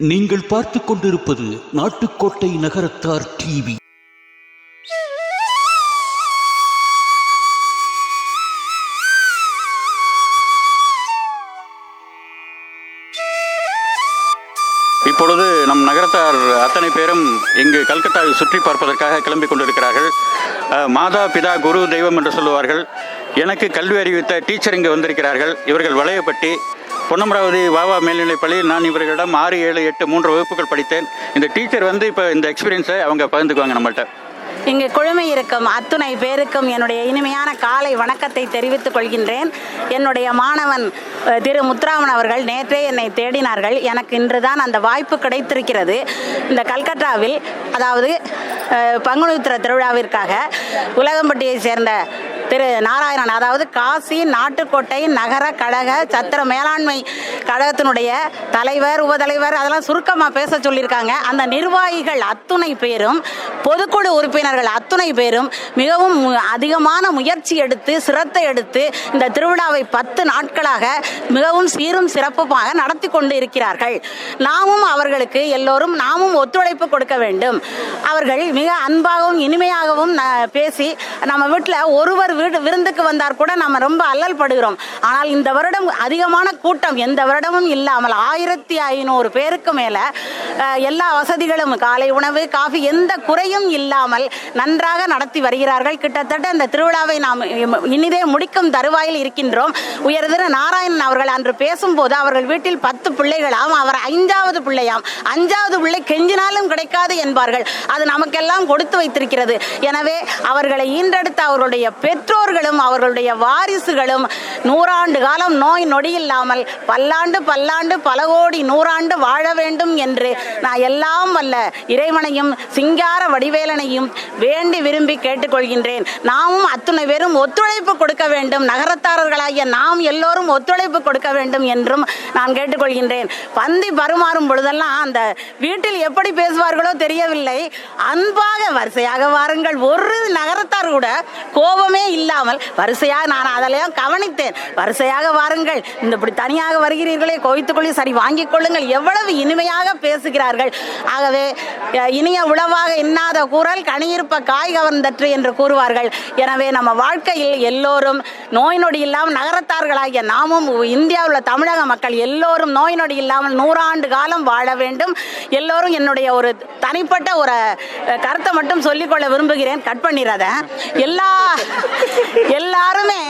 நீங்கள் பார்த்துக் கொண்டிருப்பது நாட்டுக்கோட்டை நகரத்தார் டிவி. இப்பொழுது நம் நகரத்தார் அத்தனை பேரும் இங்கு கல்கத்தாவை சுற்றி பார்ப்பதற்காக கிளம்பி கொண்டிருக்கிறார்கள். அஹ், மாதா பிதா குரு தெய்வம் என்று சொல்லுவார்கள். எனக்கு கல்வி அறிவித்த டீச்சர் இங்கு வந்திருக்கிறார்கள். இவர்கள் வளையப்பட்டி பொன்னமராவதி வாவா மேல்நிலைப் நான் இவர்களிடம் ஆறு ஏழு எட்டு மூன்று வகுப்புகள் படித்தேன். இந்த டீச்சர் வந்து இப்போ இந்த எக்ஸ்பீரியன்ஸை அவங்க பகிர்ந்துக்குவாங்க நம்மள்கிட்ட இங்கு குழுமை இருக்கும் அத்துணை பேருக்கும் என்னுடைய இனிமையான காலை வணக்கத்தை தெரிவித்துக் கொள்கின்றேன். என்னுடைய மாணவன் திரு முத்துராமன் அவர்கள் நேற்றே என்னை தேடினார்கள். எனக்கு இன்றுதான் அந்த வாய்ப்பு கிடைத்திருக்கிறது. இந்த கல்கட்டாவில் அதாவது அஹ், திருவிழாவிற்காக உலகம்பட்டியை சேர்ந்த திரு நாராயணன் அதாவது காசி நாட்டுக்கோட்டை நகர கழக சத்திர மேலாண்மை கழகத்தினுடைய தலைவர் உபதலைவர் அதெல்லாம் சுருக்கமாக பேச சொல்லியிருக்காங்க. அந்த நிர்வாகிகள் அத்துணை பேரும் பொதுக்குழு உறுப்பினர்கள் அத்துணை பேரும் மிகவும் அதிகமான முயற்சி எடுத்து சிரத்தை எடுத்து இந்த திருவிழாவை பத்து நாட்களாக மிகவும் சீரும் சிறப்புமாக நடத்தி கொண்டு இருக்கிறார்கள் நாமும் அவர்களுக்கு எல்லோரும் நாமும் ஒத்துழைப்பு கொடுக்க வேண்டும். அவர்கள் மிக அன்பாகவும் இனிமையாகவும் ந- பேசி நம்ம வீட்டில் ஒருவர் வீடு விருந்துக்கு வந்தார் கூட நம்ம ரொம்ப அல்லல் படுகிறோம். ஆனால் இந்த வருடம் அதிகமான கூட்டம் எந்த வருடமும் இல்லாமல் ஆயிரத்தி ஐநூறு பேருக்கு மேலே எல்லா வசதிகளும் காலை உணவு காஃபி எந்த குறையும் இல்லாமல் நன்றாக நடத்தி வருகிறார்கள். கிட்டத்தட்ட இந்த திருவிழாவை நாம் இனிதே முடிக்கும் தருவாயில் இருக்கின்றோம். உயர்திரு நாராயணன் அவர்கள் அன்று பேசும்போது அவர்கள் வீட்டில் பத்து பிள்ளைகளாம் அவர் ஐந்தாவது பிள்ளையாம் அஞ்சாவது பிள்ளை கெஞ்சினாலும் கிடைக்காது என்பார்கள். அது நமக்கெல்லாம் கொடுத்து வைத்திருக்கிறது. எனவே அவர்களை ஈன்றெடுத்த அவர்களுடைய பெற்றோர்களும் அவர்களுடைய வாரிசுகளும் நூறாண்டு காலம் நோய் நொடி இல்லாமல் பல்லாண்டு பல்லாண்டு பல கோடி நூறாண்டு வாழ வேண்டும் என்று நான் எல்லாம் வல்ல இறைவனையும் சிங்கார வடிவேலனையும் வேண்டி விரும்பி கேட்டுக்கொள்கின்றேன். நாமும் அத்துணை பேரும் ஒத்துழைப்பு கொடுக்க வேண்டும். நகரத்தாரர்களாகிய நாம் எல்லோரும் ஒத்துழைப்பு கொடுக்க வேண்டும் என்றும் நான் கேட்டுக்கொள்கின்றேன். பந்தி பருமாறும் பொழுதெல்லாம் அந்த வீட்டில் எப்படி பேசுவார்களோ தெரியவில்லை. அன்பாக வரிசையாக வாருங்கள். ஒரு நகரத்தார் கூட கோபமே இல்லாமல் வரிசையாக நான் அதெல்லாம் கவனித்தேன். வரிசையாக வாருங்கள். இந்த இப்படி தனியாக வருகிறீர்களே கோவித்துக்கொள்ளி சரி வாங்கிக் கொள்ளுங்கள். எவ்வளவு இனிமையாக பேசுகிறார்கள். ஆகவே இனிய உளவாக இன்னாத குரல் கனியிருப்ப காய் கவர்ந்தற்று என்று கூறுவார்கள். எனவே நம்ம வாழ்க்கையில் எல்லோரும் நோய் நொடி இல்லாமல் நகரத்தார்களாகிய நாமும் இந்தியாவில் உள்ள தமிழக மக்கள் எல்லோரும் நோய் நொடி இல்லாமல் நூறாண்டு காலம் வாழ வேண்டும். எல்லோரும் என்னுடைய ஒரு தனிப்பட்ட ஒரு கருத்தை மட்டும் சொல்லிக்கொள்ள விரும்புகிறேன். கட் பண்ணிடாத எல்லா எல்லாருமே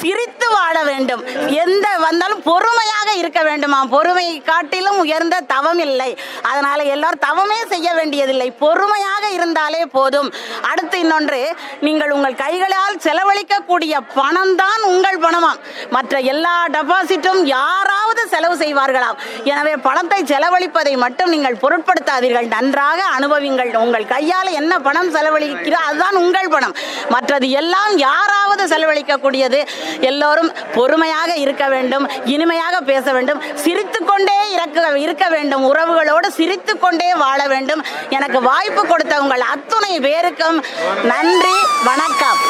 சிரித்து வாழ வேண்டும். எந்த வந்தாலும் பொறுமையாக இருக்க வேண்டுமா? பொறுமையை காட்டிலும் உயர்ந்த தவம் இல்லை. அதனால எல்லாரும் தவமே செய்ய வேண்டியதில்லை. பொறுமையாக இருந்தாலே போதும். அடுத்து இன்னொன்று நீங்கள் உங்கள் கைகளால் செலவழிக்கக்கூடிய பணம் தான் உங்கள் பணமாம். மற்ற எல்லா டெபாசிட்டும் யாராவது செலவு செய்வார்களாம். எனவே பணத்தை செலவழிப்பதை மட்டும் நீங்கள் பொருட்படுத்தாதீர்கள். நன்றாக அனுபவிங்கள். உங்கள் கையால் என்ன பணம் செலவழிக்கிறோ அதுதான் உங்கள் பணம். மற்றது எல்லாம் யாராவது செலவழிக்கக்கூடியது. எல்லோரும் பொறுமையாக இருக்க வேண்டும் இனிமையாக பேச வேண்டும் சிரித்துக்கொண்டே இருக்க இருக்க வேண்டும் உறவுகளோடு சிரித்துக்கொண்டே வாழ வேண்டும். எனக்கு வாய்ப்பு கொடுத்த உங்கள் அத்துணை பேருக்கும் நன்றி வணக்கம்.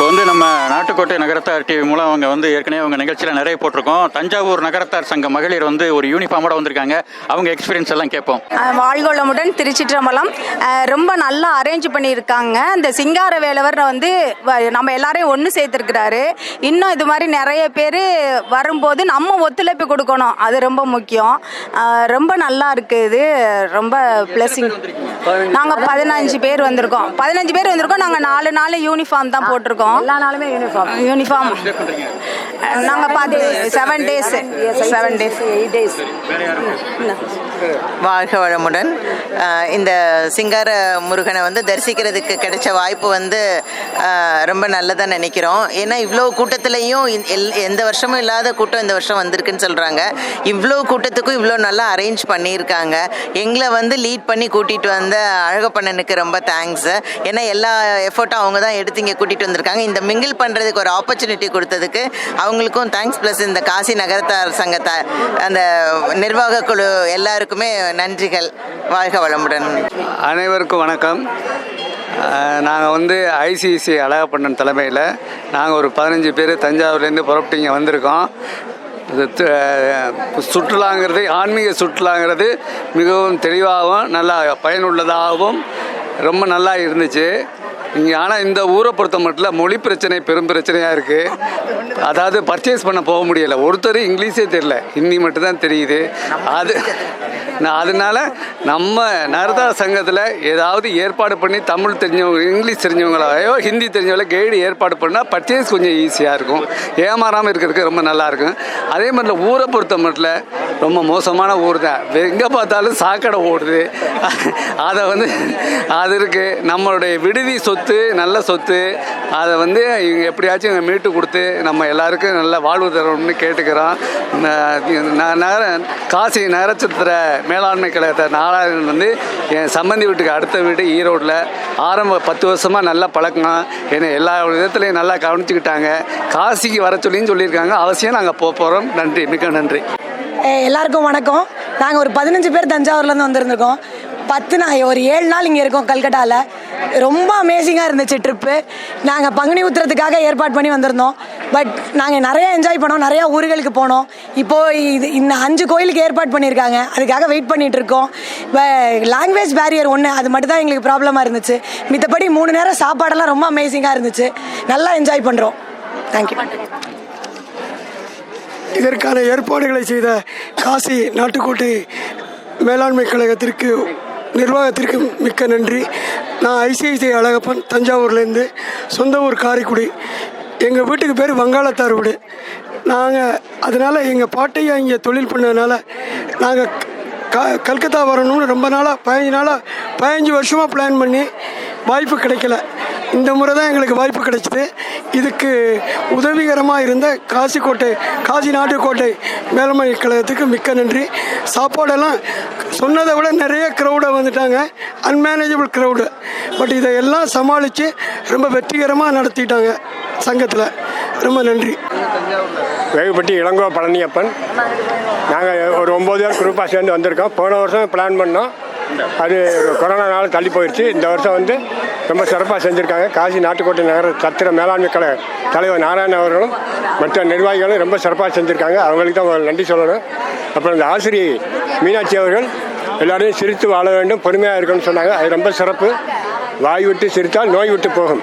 இப்போ வந்து நம்ம நாட்டுக்கோட்டை நகரத்தார் டிவி மூலம் அவங்க வந்து ஏற்கனவே அவங்க நிகழ்ச்சியில் நிறைய போட்டிருக்கோம். தஞ்சாவூர் நகரத்தார் சங்க மகளிர் வந்து ஒரு யூனிஃபார்மோட வந்திருக்காங்க. அவங்க எக்ஸ்பீரியன்ஸ் எல்லாம் கேட்போம். வாழ்கோளமுடன் திருச்சிற்றம்பலம். ரொம்ப நல்லா அரேஞ்ச் பண்ணியிருக்காங்க. இந்த சிங்கார வேலவர் வந்து நம்ம எல்லாரையும் ஒன்று சேர்த்துருக்கிறாரு. இன்னும் இது மாதிரி நிறைய பேர் வரும்போது நம்ம ஒத்துழைப்பு கொடுக்கணும். அது ரொம்ப முக்கியம். ரொம்ப நல்லா இருக்குது இது. ரொம்ப பிளஸிங் நாங்கள் பதினஞ்சு. பேர் வந்திருக்கோம். பதினஞ்சு பேர் வந்திருக்கோம். நாங்கள் நாலு நாள் யூனிஃபார்ம் தான் போட்டிருக்கோம். எல்லா நாளுமே யூனிஃபார்ம் யூனிஃபார்ம் நாங்கள் பார்த்து seven days seven days eight days வாழ்க வளமுடன். இந்த சிங்கார முருகனை வந்து தரிசிக்கிறதுக்கு கிடைச்ச வாய்ப்பு வந்து ரொம்ப நல்லதாக நினைக்கிறோம். ஏன்னா இவ்வளோ கூட்டத்துலேயும் எந்த வருஷமும் இல்லாத கூட்டம் இந்த வருஷம் வந்திருக்குன்னு சொல்கிறாங்க இவ்வளோ கூட்டத்துக்கும் இவ்வளோ நல்லா அரேஞ்ச் பண்ணியிருக்காங்க. எங்களை வந்து லீட் பண்ணி கூட்டிகிட்டு வந்த அழகப்பண்ணனுக்கு ரொம்ப தேங்க்ஸ் ஏன்னா எல்லா எஃபர்ட்டும் அவங்க தான் எடுத்து இங்கே கூட்டிகிட்டு வந்திருக்காங்க. இந்த மிங்கிள் பண்ணுறதுக்கு ஒரு ஆப்பர்ச்சுனிட்டி கொடுத்ததுக்கு அவங்களுக்கும் தேங்க்ஸ் ப்ளஸ் இந்த காசி நகரத்தார் சங்கத்தை அந்த நிர்வாக குழு எல்லாருக்குமே நன்றிகள். வாழ்க வளமுடன். அனைவருக்கும் வணக்கம். நாங்கள் வந்து ஐசிசி அழகப்பண்ணன் தலைமையில் நாங்கள் ஒரு பதினஞ்சு பேர் தஞ்சாவூர்லேருந்து புறப்பட்டு இங்கே வந்திருக்கோம். இது சுற்றுலாங்கிறது ஆன்மீக சுற்றுலாங்கிறது மிகவும் தெளிவாகவும் நல்லா பயனுள்ளதாகவும் ரொம்ப நல்லா இருந்துச்சு. இங்கே ஆனால் இந்த ஊரை பொறுத்த மட்டும் மொழி பிரச்சனை பெரும் பிரச்சனையாக இருக்குது அதாவது பர்ச்சேஸ் பண்ண போக முடியலை. ஒருத்தர் இங்கிலீஷே தெரியல. ஹிந்தி மட்டும்தான் தெரியுது. அது நான் அதனால நம்ம நர்தா சங்கத்தில் ஏதாவது ஏற்பாடு பண்ணி தமிழ் தெரிஞ்சவங்க இங்கிலீஷ் தெரிஞ்சவங்களையோ ஹிந்தி தெரிஞ்சவங்கள கைடு ஏற்பாடு பண்ணால் பர்ச்சேஸ் கொஞ்சம் ஈஸியாக இருக்கும். ஏமாறாமல் இருக்கிறதுக்கு ரொம்ப நல்லாயிருக்கும் அதே மாதிரி ஊரை பொறுத்த மட்டும் ரொம்ப மோசமான ஊர் தான். எங்கே பார்த்தாலும் சாக்கடை ஓடுது. அதை வந்து அது இருக்குது நம்மளுடைய விடுதி சொத்து சொத்து நல்ல சொத்து அதை வந்து இவங்க எப்படியாச்சும் மீட்டு கொடுத்து நம்ம எல்லாருக்கும் நல்ல வாழ்வு தரணும்னு கேட்டுக்கிறோம். காசி நகரச்சத்திர மேலாண்மை கழகத்தை நாராயணன் வந்து என் சம்பந்தி வீட்டுக்கு அடுத்த வீடு ஈரோட்டில் ஆரம்ப பத்து வருஷமாக நல்லா பழக்கம். என்னை எல்லா விதத்துலையும் நல்லா கவனிச்சுக்கிட்டாங்க. காசிக்கு வர சொல்லின்னு சொல்லியிருக்காங்க. அவசியம் நாங்கள் போக போகிறோம் நன்றி. மிக்க நன்றி. எல்லாருக்கும் வணக்கம். நாங்கள் ஒரு பதினஞ்சு பேர் தஞ்சாவூர்லேருந்து வந்திருந்திருக்கோம். பத்து நாள் ஒரு ஏழு நாள் இங்கே இருக்கோம் கல்கட்டாவில் ரொம்ப அமேசிங்காக இருந்துச்சு ட்ரிப்பு நாங்கள் பங்குனி ஊத்துறதுக்காக ஏற்பாடு பண்ணி வந்திருந்தோம். பட் நாங்கள் நிறையா என்ஜாய் பண்ணோம் நிறையா ஊர்களுக்கு போனோம். இப்போது இது இந்த அஞ்சு கோயிலுக்கு ஏற்பாடு பண்ணியிருக்காங்க. அதுக்காக வெயிட் பண்ணிகிட்ருக்கோம் இருக்கோம். லாங்குவேஜ் பேரியர் ஒன்று அது மட்டும் தான் எங்களுக்கு ப்ராப்ளமாக இருந்துச்சு. மித்தபடி மூணு நேரம் சாப்பாடெல்லாம் ரொம்ப அமேசிங்காக இருந்துச்சு. நல்லா என்ஜாய் பண்ணுறோம் தேங்க்யூ இதற்கான ஏற்பாடுகளை செய்த காசி நாட்டுக்கோட்டை மேலாண்மை கழகத்திற்கு நிர்வாகத்திற்கு மிக்க நன்றி. நான் ஐசிஐசிஐ அழகப்பன் தஞ்சாவூர்லேருந்து சொந்த ஊர் காரைக்குடி. எங்கள் வீட்டுக்கு பேர் வங்காளத்தார் வீடு. நாங்கள் அதனால் எங்கள் பாட்டையா இங்கே தொழில் பண்ணதுனால நாங்கள் க கல்கத்தா வரணும்னு ரொம்ப நாளாக பதினஞ்சு நாளாக பதினஞ்சு வருஷமாக பிளான் பண்ணி வாய்ப்பு கிடைக்கல. இந்த முறை தான் எங்களுக்கு வாய்ப்பு கிடைச்சிது. இதுக்கு உதவிகரமாக இருந்த காசிக்கோட்டை காசி நாட்டுக்கோட்டை மேலமை கழகத்துக்கு மிக்க நன்றி. சாப்பாடெல்லாம் சொன்னதை விட நிறைய க்ரௌடை வந்துட்டாங்க. அன்மேனேஜபிள் க்ரௌடு பட் இதையெல்லாம் சமாளித்து ரொம்ப வெற்றிகரமாக நடத்திட்டாங்க சங்கத்தில். ரொம்ப நன்றி. வேகுப்பட்டி இளங்கோ பழனியப்பன். நாங்கள் ஒரு ஒம்பது பேர் குரூப்பாக சேர்ந்து வந்திருக்கோம். போன வருஷம் பிளான் பண்ணோம். அது கொரோனானால தள்ளி போயிடுச்சு இந்த வருஷம் வந்து ரொம்ப சிறப்பாக செஞ்சுருக்காங்க. காசி நாட்டுக்கோட்டை நகர சத்திர மேலாண்மை கழக தலைவர் நாராயண அவர்களும் மற்ற நிர்வாகிகளும் ரொம்ப சிறப்பாக செஞ்சுருக்காங்க. அவங்களுக்கு தான் ஒரு நன்றி சொல்லணும். அப்புறம் இந்த ஆசிரியை மீனாட்சி அவர்கள் எல்லாரையும் சிரித்து வாழ வேண்டும் பொறுமையாக இருக்கணும்னு சொன்னாங்க. அது ரொம்ப சிறப்பு. வாய் விட்டு சிரித்தால் நோய் விட்டு போகும்.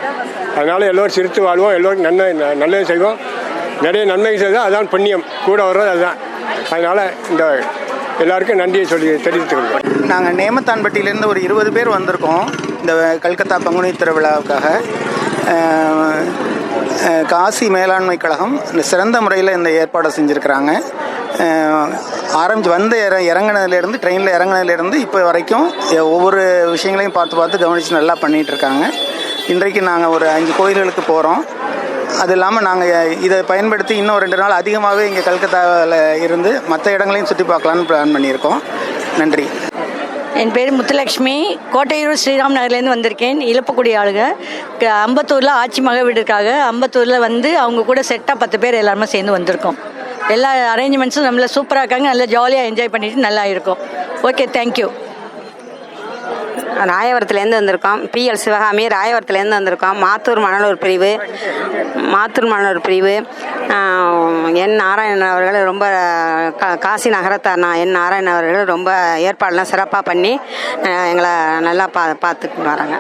அதனால் எல்லோரும் சிரித்து வாழ்வோம். எல்லோரும் நன்மை நல்லது செய்வோம். நிறைய நன்மை செய்தால் அதான் புண்ணியம். கூட வர்றது அதுதான். அதனால் இந்த எல்லாருக்கும் நன்றியை சொல்லி தெரிவித்துக்கிறோம் நாங்கள் நேமத்தான்பட்டியிலேருந்து ஒரு இருபது பேர் வந்திருக்கோம் இந்த கல்கத்தா பங்குனி திருவிழாவுக்காக. காசி மேலாண்மை கழகம் இந்த சிறந்த முறையில் இந்த ஏற்பாடை செஞ்சுருக்கிறாங்க. ஆரம்பிச்சு வந்த இற இறங்கினதுலேருந்து ட்ரெயினில் இறங்கினதுலேருந்து இப்போ வரைக்கும் ஒவ்வொரு விஷயங்களையும் பார்த்து பார்த்து கவனித்து நல்லா பண்ணிகிட்டு இருக்காங்க. இன்றைக்கு நாங்கள் ஒரு அஞ்சு கோயில்களுக்கு போகிறோம் அது இல்லாமல் நாங்கள் இதை பயன்படுத்தி இன்னும் ரெண்டு நாள் அதிகமாகவே இங்கே கல்கத்தாவில் இருந்து மற்ற இடங்களையும் சுற்றி பார்க்கலான்னு பிளான் பண்ணியிருக்கோம். நன்றி. என் பேர் முத்துலட்சுமி. கோட்டையூர் ஸ்ரீராம் நகர்லேருந்து வந்திருக்கேன். இழப்பக்கூடிய ஆளுங்க. க- அம்பத்தூரில் ஆட்சி மக வீடுக்காக அம்பத்தூரில் வந்து அவங்க கூட செட்டாக பத்து பேர் எல்லாருமே சேர்ந்து வந்திருக்கோம். எல்லா அரேஞ்ச்மெண்ட்ஸும் நம்மள சூப்பராக இருக்காங்க. நல்லா ஜாலியாக என்ஜாய் பண்ணிட்டு நல்லா இருக்கும். ஓகே தேங்க்யூ ராயவரத்துலேருந்து வந்திருக்கோம். பிஎல் சிவகாமி ராயவரத்துலேருந்து வந்திருக்கோம். மாத்தூர் மணலூர் பிரிவு. மாத்தூர் மணலூர் பிரிவு. என் நாராயணன் அவர்கள் ரொம்ப கா காசி நகரத்தார் என் நாராயணன் அவர்கள் ரொம்ப ஏற்பாடெலாம் சிறப்பாக பண்ணி எங்களை நல்லா பா பார்த்துட்டு வராங்க.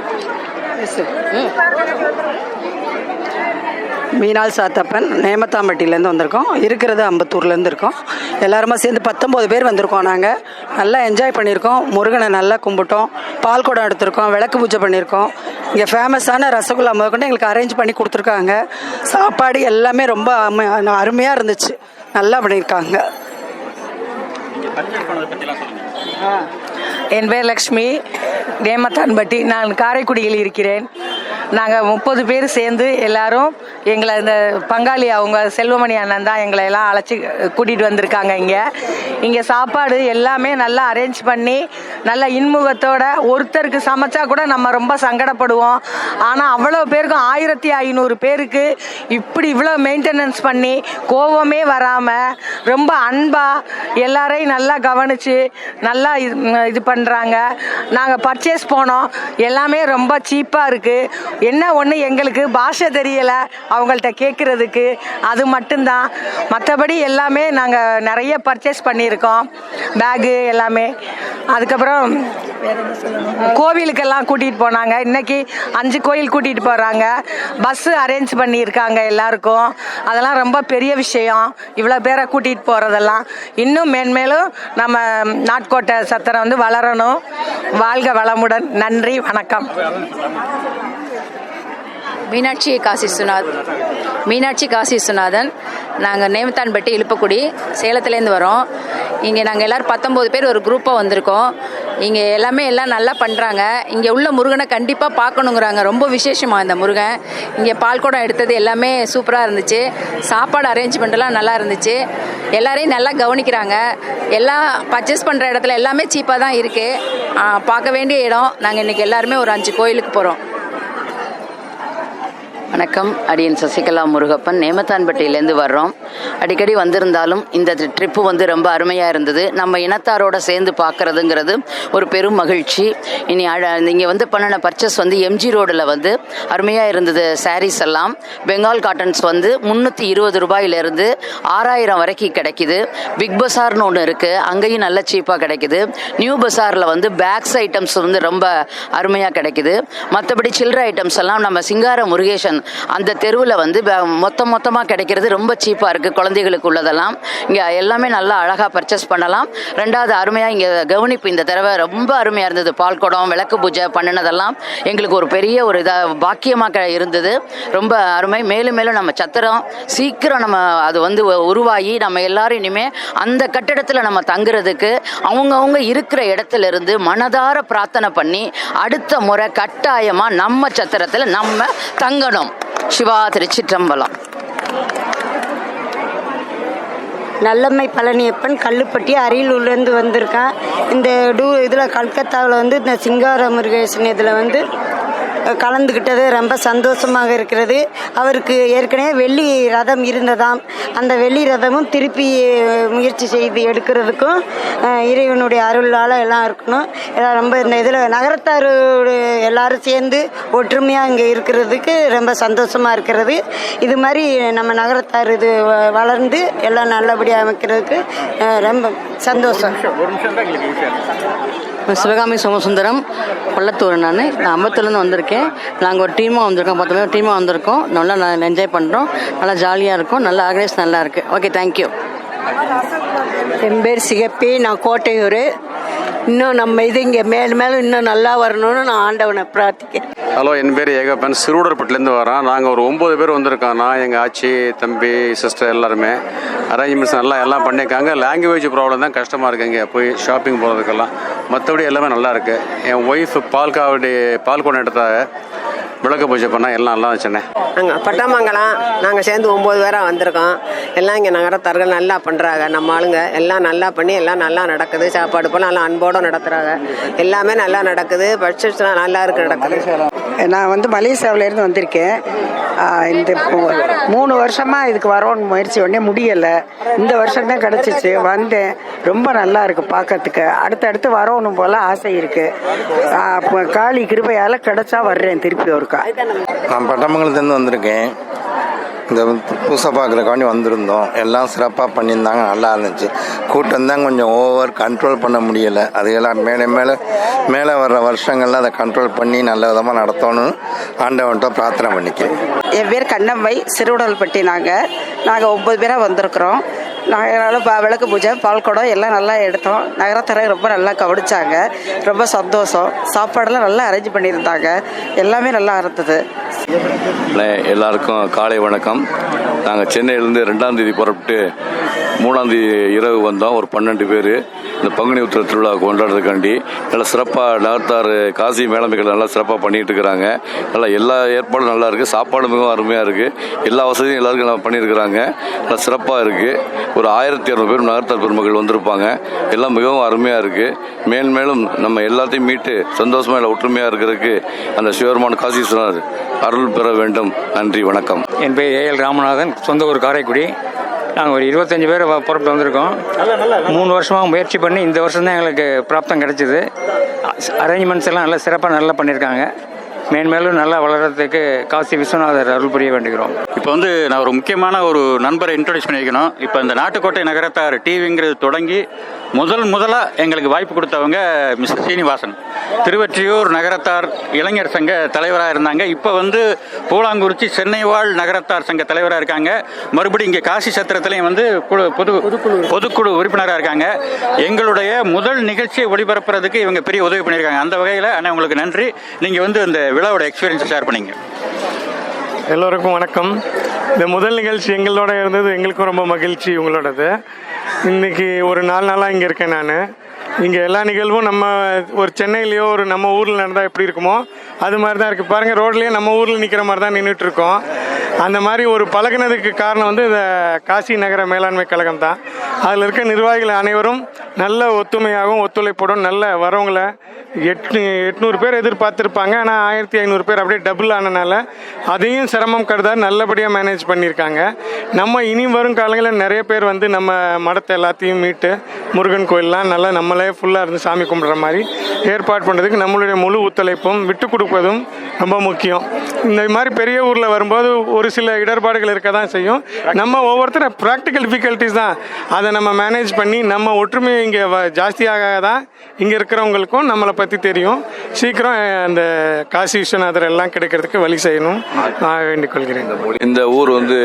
மீனாள் சாத்தப்பன் நேமத்தாம்பட்டியிலேருந்து வந்திருக்கோம். இருக்கிறது அம்பத்தூர்லேருந்து இருக்கோம். எல்லாருமா சேர்ந்து பத்தொம்போது பேர் வந்திருக்கோம் நாங்கள் நல்லா என்ஜாய் பண்ணியிருக்கோம். முருகனை நல்லா கும்பிட்டோம். பால் குடம் எடுத்திருக்கோம். விளக்கு பூஜை பண்ணியிருக்கோம். இங்கே ஃபேமஸான ரசகுல்லா முதற்கொண்டு எங்களுக்கு அரேஞ்ச் பண்ணி கொடுத்துருக்காங்க. சாப்பாடு எல்லாமே ரொம்ப அருமையாக இருந்துச்சு. நல்லா பண்ணியிருக்காங்க. என் பேர் லக்ஷ்மி நேமத்தான்பட்டி நான் காரைக்குடியில் இருக்கிறேன். நாங்கள் முப்பது பேர் சேர்ந்து எல்லாரும் எங்களை இந்த பங்காளி அவங்க செல்வமணி அண்ணன் தான் எங்களை எல்லாம் அழைச்சி கூட்டிகிட்டு வந்திருக்காங்க இங்கே. இங்கே சாப்பாடு எல்லாமே நல்லா அரேஞ்ச் பண்ணி நல்ல இன்முகத்தோட ஒருத்தருக்கு சமைச்சா கூட நம்ம ரொம்ப சங்கடப்படுவோம். ஆனால் அவ்வளோ பேருக்கும் ஆயிரத்தி ஐநூறு பேருக்கு இப்படி இவ்வளோ மெயின்டெனன்ஸ் பண்ணி கோவமே வராமல் ரொம்ப அன்பாக எல்லாரையும் நல்லா கவனித்து நல்லா இது இது பண்ணுறாங்க நாங்கள் பர்ச்சேஸ் போனோம். எல்லாமே ரொம்ப சீப்பாக இருக்குது என்ன ஒன்று எங்களுக்கு பாஷை தெரியலை. அவங்கள்ட்ட கேட்குறதுக்கு அது மட்டும்தான். மற்றபடி எல்லாமே நாங்கள் நிறைய பர்ச்சேஸ் பண்ணியிருக்கோம். பேகு எல்லாமே. அதுக்கப்புறம் கோவிலுக்கெல்லாம் கூட்டிகிட்டு போனாங்க. இன்னைக்கு அஞ்சு கோயில் கூட்டிகிட்டு போகிறாங்க பஸ்ஸு அரேஞ்ச் பண்ணியிருக்காங்க எல்லாருக்கும். அதெல்லாம் ரொம்ப பெரிய விஷயம். இவ்வளோ பேரை கூட்டிகிட்டு போகிறதெல்லாம் இன்னும் மேன்மேலும் நம்ம நாட்கோட்டை சத்திரம் வந்து வளரணும். வாழ்க வளமுடன். நன்றி வணக்கம். மீனாட்சி காசி மீனாட்சி காசி நாங்கள் நேமத்தான்பட்டி இழுப்பக்குடி சேலத்துலேருந்து வரோம். இங்கே நாங்கள் எல்லோரும் பத்தொம்போது பேர் ஒரு குரூப்பாக வந்திருக்கோம். இங்கே எல்லாமே எல்லாம் நல்லா பண்ணுறாங்க இங்கே உள்ள முருகனை கண்டிப்பாக பார்க்கணுங்கிறாங்க. ரொம்ப விசேஷமாக இந்த முருகன். இங்கே பால்குடம் எடுத்தது எல்லாமே சூப்பராக இருந்துச்சு. சாப்பாடு அரேஞ்ச்மெண்ட்டெல்லாம் நல்லா இருந்துச்சு. எல்லாரையும் நல்லா கவனிக்கிறாங்க. எல்லாம் பர்ச்சேஸ் பண்ணுற இடத்துல எல்லாமே சீப்பாக தான் இருக்குது பார்க்க வேண்டிய இடம். நாங்கள் இன்றைக்கி எல்லாருமே ஒரு அஞ்சு கோயிலுக்கு போகிறோம் வணக்கம். அடியன் சசிகலா முருகப்பன். நேமத்தான்பட்டியிலேருந்து வர்றோம். அடிக்கடி வந்திருந்தாலும் இந்த ட்ரிப்பு வந்து ரொம்ப அருமையாக இருந்தது. நம்ம இனத்தாரோட சேர்ந்து பார்க்கறதுங்கிறது ஒரு பெரும் மகிழ்ச்சி. இனி இங்கே வந்து பண்ணின பர்ச்சஸ் வந்து எம்ஜி ரோடில் வந்து அருமையாக இருந்தது சாரீஸ் எல்லாம். பெங்கால் காட்டன்ஸ் வந்து முந்நூற்றி இருபது ரூபாயிலிருந்து ஆறாயிரம் வரைக்கும் கிடைக்குது. பிக் பஸார்னு ஒன்று இருக்குது அங்கேயும் நல்ல சீப்பாக கிடைக்குது. நியூ பஸாரில் வந்து பேக்ஸ் ஐட்டம்ஸ் வந்து ரொம்ப அருமையாக கிடைக்குது. மற்றபடி சில்லற ஐட்டம்ஸ் எல்லாம் நம்ம சிங்கார முருகேசன் அந்த தெருவில் வந்து மொத்தம் மொத்தமாக கிடைக்கிறது ரொம்ப சீப்பாக இருக்குது குழந்தைகளுக்கு உள்ளதெல்லாம். இங்கே எல்லாமே நல்லா அழகாக பர்ச்சேஸ் பண்ணலாம். ரெண்டாவது அருமையாக இங்கே கவனிப்பு இந்த தடவை ரொம்ப அருமையாக இருந்தது. பால் குடம் விளக்கு பூஜை பண்ணினதெல்லாம் எங்களுக்கு ஒரு பெரிய ஒரு இதாக பாக்கியமாக இருந்தது. ரொம்ப அருமை. மேலும் மேலும் நம்ம சத்திரம் சீக்கிரம் நம்ம அது வந்து உருவாகி நம்ம எல்லாரும் இனிமேல் அந்த கட்டிடத்தில் நம்ம தங்குறதுக்கு அவங்கவுங்க இருக்கிற இடத்துல இருந்து மனதார பிரார்த்தனை பண்ணி அடுத்த முறை கட்டாயமாக நம்ம சத்திரத்தில் நம்ம தங்கணும். சிவா திருச்சிற்றம்பலம். நல்லம்மை பழனியப்பன் கல்லுப்பட்டி அரியலூர்லேருந்து வந்திருக்கேன் இந்த டூ இதில் கல்கத்தாவில் வந்து இந்த சிங்கார முருகேசன் இதில் வந்து கலந்துக்கிட்டது ரொம்ப சந்தோஷமாக இருக்கிறது. அவருக்கு ஏற்கனவே வெள்ளி ரதம் இருந்ததாம். அந்த வெள்ளி ரதமும் திருப்பி முயற்சி செய்து எடுக்கிறதுக்கும் இறைவனுடைய அருளால் எல்லாம் இருக்கணும். எல்லாம் ரொம்ப இந்த இதில் நகரத்தார் எல்லாரும் சேர்ந்து ஒற்றுமையாக இங்கே இருக்கிறதுக்கு ரொம்ப சந்தோஷமாக இருக்கிறது. இது மாதிரி நம்ம நகரத்தார் இது வளர்ந்து எல்லாம் நல்லபடியாக அமைக்கிறதுக்கு ரொம்ப சந்தோஷம். சிவகாமி சோமசுந்தரம் பள்ளத்தூர் நான். நான் அம்பத்தூர்லேருந்து வந்திருக்கேன். நாங்கள் ஒரு டீமாக வந்திருக்கோம் பத்து பேர் டீமாக வந்திருக்கோம். நல்லா என்ஜாய் பண்ணுறோம் நல்லா ஜாலியாக இருக்கும். நல்லா ஆர்கனைஸ் நல்லா இருக்குது ஓகே தேங்க்யூ என் பேர் சிகப்பி. நான் கோட்டையூர். இன்னும் நம்ம இது இங்கே மேலும் மேலும் இன்னும் நல்லா வரணும்னு நான் ஆண்டவனை பிரார்த்திக்கிறேன். ஹலோ என் பேர் ஏகப்பன். சிறுவடர்பட்டிலேருந்து வரோம் நாங்கள் ஒரு ஒம்பது பேர் வந்திருக்கோம். நான் எங்கள் ஆச்சி தம்பி சிஸ்டர் எல்லாருமே. அரேஞ்ச்மெண்ட்ஸ் நல்லா எல்லாம் பண்ணியிருக்காங்க. லாங்குவேஜ் ப்ராப்ளம் தான் கஷ்டமாக இருக்குது இங்கே. போய் ஷாப்பிங் போகிறதுக்கெல்லாம் மற்றபடி எல்லாமே நல்லா இருக்குது என் ஒய்ஃப் பால் காவடி பால் கொண்டு எடுத்தாங்க. விளக்கு பூஜை பண்ணால் எல்லாம் நல்லா வச்சுனே நாங்கள் பட்டாமங்கலம் நாங்கள் சேர்ந்து ஒம்பது பேராக வந்திருக்கோம். எல்லாம் இங்கே நகரத்தார்கள் நல்லா பண்ணுறாங்க நம்ம ஆளுங்க எல்லாம் நல்லா பண்ணி எல்லாம் நல்லா நடக்குது. சாப்பாடு போல் நல்லா அன்போடு நடத்துகிறாங்க எல்லாமே நல்லா நடக்குது. பட்ஜெட்ஸ்லாம் நல்லா இருக்கு நடக்குது. நான் வந்து மலேசியாவிலேருந்து வந்திருக்கேன். இந்த மூணு வருஷமாக இதுக்கு வரோன்னு முயற்சி உடனே முடியலை. இந்த வருஷம் தான் கிடச்சிச்சு. வந்தேன். ரொம்ப நல்லா இருக்குது பார்க்கறதுக்கு. அடுத்தடுத்து வரணும் போல் ஆசை இருக்குது காளி கிருபையால் கிடச்சா வர்றேன் திருப்பி ஒருக்கா நான் பட்டமங்கலத்துலேருந்து வந்திருக்கேன். இந்த பூசை பார்க்குறக்காண்டி வந்திருந்தோம். எல்லாம் சிறப்பாக பண்ணியிருந்தாங்க நல்லா இருந்துச்சு. கூட்டம் தான் கொஞ்சம் ஓவர் கண்ட்ரோல் பண்ண முடியலை. அதுக்கெல்லாம் மேலே மேலே மேலே வர்ற வருஷங்களில் அதை கண்ட்ரோல் பண்ணி நல்ல விதமாக நடத்தணும்னு ஆண்டவன்கிட்ட பிரார்த்தனை பண்ணிக்கிறேன். என் பேர் கண்ணம்மை சிறுவுடல்பட்டி நாங்கள் நாங்கள் ஒம்பது பேராக வந்திருக்கிறோம். நாங்கள் விளக்கு பூஜை பால்குடம் எல்லாம் நல்லா எடுத்தோம். நகரத்தரை ரொம்ப நல்லா கவனிச்சாங்க. ரொம்ப சந்தோஷம். சாப்பாடெல்லாம் நல்லா அரேஞ்ச் பண்ணியிருந்தாங்க. எல்லாமே நல்லா இருந்தது. எல்லாருக்கும் காலை வணக்கம். நாங்கள் சென்னையிலேருந்து ரெண்டாம் தேதி புறப்பட்டு மூணாந்தேதி இரவு வந்தோம். ஒரு பன்னெண்டு பேர். இந்த பங்குனி உத்திர திருவிழா கொண்டாடுறதுக்காண்டி நல்லா சிறப்பாக நகர்த்தார் காசி மேலமைகள் நல்லா சிறப்பாக பண்ணிகிட்டு இருக்கிறாங்க. நல்லா எல்லா ஏற்பாடும் நல்லா இருக்குது சாப்பாடு மிகவும் அருமையாக இருக்குது எல்லா வசதியும் எல்லாருக்கும் நல்லா பண்ணியிருக்கிறாங்க. நல்லா சிறப்பாக இருக்குது ஒரு ஆயிரத்தி இரநூறு பேர் நகர்த்தார் பெருமக்கள் வந்திருப்பாங்க. எல்லாம் மிகவும் அருமையாக இருக்குது மேன்மேலும் நம்ம எல்லாத்தையும் மீட்டு சந்தோஷமாக இல்லை ஒற்றுமையாக இருக்கிறதுக்கு அந்த சிவருமான காசீஸ்வரர் அருள் பெற வேண்டும். நன்றி வணக்கம். என் பேர் ஏஎல் ராமநாதன் சொந்த ஊர் காரைக்குடி. நாங்கள் ஒரு இருபத்தஞ்சி பேர் வ- புறப்பட்டு வந்திருக்கோம். மூணு வருஷமாக முயற்சி பண்ணி இந்த வருஷம் தான் எங்களுக்கு பிராப்தம் கிடைச்சிது. அரேஞ்ச்மெண்ட்ஸ் எல்லாம் நல்லா சிறப்பாக நல்லா பண்ணியிருக்காங்க மேன்மேலும் நல்லா வளர்கிறதுக்கு காசி விஸ்வநாதர் அருள் புரிய வேண்டுகிறோம். இப்போ வந்து நான் ஒரு முக்கியமான ஒரு நண்பரை இன்ட்ரோடியூஸ் பண்ணியிருக்கணும். இப்போ இந்த நாட்டுக்கோட்டை நகரத்தார் டிவிங்கிறது தொடங்கி முதல் முதலாக எங்களுக்கு வாய்ப்பு கொடுத்தவங்க மிஸ்டர் சீனிவாசன். திருவற்றியூர் நகரத்தார் இளைஞர் சங்க தலைவராக இருந்தாங்க. இப்போ வந்து பூலாங்குறிச்சி சென்னை வாழ் நகரத்தார் சங்க தலைவராக இருக்காங்க. மறுபடியும் இங்கே காசி சத்திரத்திலையும் வந்து பொது பொதுக்குழு உறுப்பினராக இருக்காங்க. எங்களுடைய முதல் நிகழ்ச்சியை ஒளிபரப்புறதுக்கு இவங்க பெரிய உதவி பண்ணியிருக்காங்க. அந்த வகையில் அண்ணா உங்களுக்கு நன்றி. நீங்கள் வந்து இந்த விழாவோட எக்ஸ்பீரியன்ஸை ஷேர் பண்ணீங்க. எல்லோருக்கும் வணக்கம். இந்த முதல் நிகழ்ச்சி எங்களோட இருந்தது எங்களுக்கும் ரொம்ப மகிழ்ச்சி உங்களோடது. இன்னைக்கு ஒரு நாலு நாளாக இங்கே இருக்கேன் நான். இங்கே எல்லா நிகழ்வும் நம்ம ஒரு சென்னையிலேயோ ஒரு நம்ம ஊரில் நடந்தால் எப்படி இருக்குமோ அது மாதிரி தான் இருக்குது பாருங்கள் ரோட்லேயே நம்ம ஊரில் நிற்கிற மாதிரி தான் நின்றுட்டுருக்கோம் அந்த மாதிரி ஒரு பழகுனதுக்கு காரணம் வந்து இந்த காசி நகர மேலாண்மை கழகம் தான். அதில் இருக்க நிர்வாகிகள் அனைவரும் நல்ல ஒத்துமையாகவும் ஒத்துழைப்போடும் நல்ல வரவங்களை எட்நூ எட்நூறு பேர் எதிர்பார்த்துருப்பாங்க. ஆனால் ஆயிரத்தி ஐநூறு பேர் அப்படியே டபுள் ஆனனால அதையும் சிரமம் கருதார் நல்லபடியாக மேனேஜ் பண்ணியிருக்காங்க. நம்ம இனி வரும் காலங்களில் நிறைய பேர் வந்து நம்ம மடத்தை எல்லாத்தையும் மீட்டு முருகன் கோயிலெலாம் நல்லா நம்மளே ஃபுல்லாக இருந்து சாமி கும்பிட்ற மாதிரி ஏற்பாடு பண்ணுறதுக்கு நம்மளுடைய முழு ஒத்துழைப்பும் விட்டு கொடுப்பதும் ரொம்ப முக்கியம். இந்த மாதிரி பெரிய ஊரில் வரும்போது ஒரு சில இடர்பாடுகள் இருக்க தான் செய்யும். நம்ம ஒவ்வொருத்தரும் ப்ராக்டிக்கல் டிஃபிகல்ட்டிஸ் தான். அதை நம்ம மேனேஜ் பண்ணி நம்ம ஒற்றுமை இங்கே ஜாஸ்தியாக தான் இங்கே இருக்கிறவங்களுக்கும் நம்மளை பற்றி தெரியும். சீக்கிரம் அந்த காசி விஸ்வநாதர் எல்லாம் கிடைக்கிறதுக்கு வழி செய்யணும். நான் வேண்டிக் கொள்கிறேன். இந்த ஊர் வந்து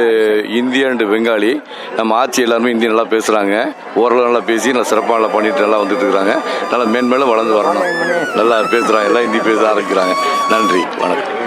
இந்திய அண்டு பெங்காலி. நம்ம ஆட்சி எல்லாருமே இந்தி நல்லா பேசுகிறாங்க ஓரளவு நல்லா பேசி நல்லா சிறப்பாக நல்லா பண்ணிட்டு நல்லா வந்துட்டு இருக்கிறாங்க நல்லா மேன்மேலும் வளர்ந்து வரணும். நல்லா பேசுகிறாங்க எல்லாம் ஹிந்தி பேச ஆரம்பிக்கிறாங்க. நன்றி வணக்கம்.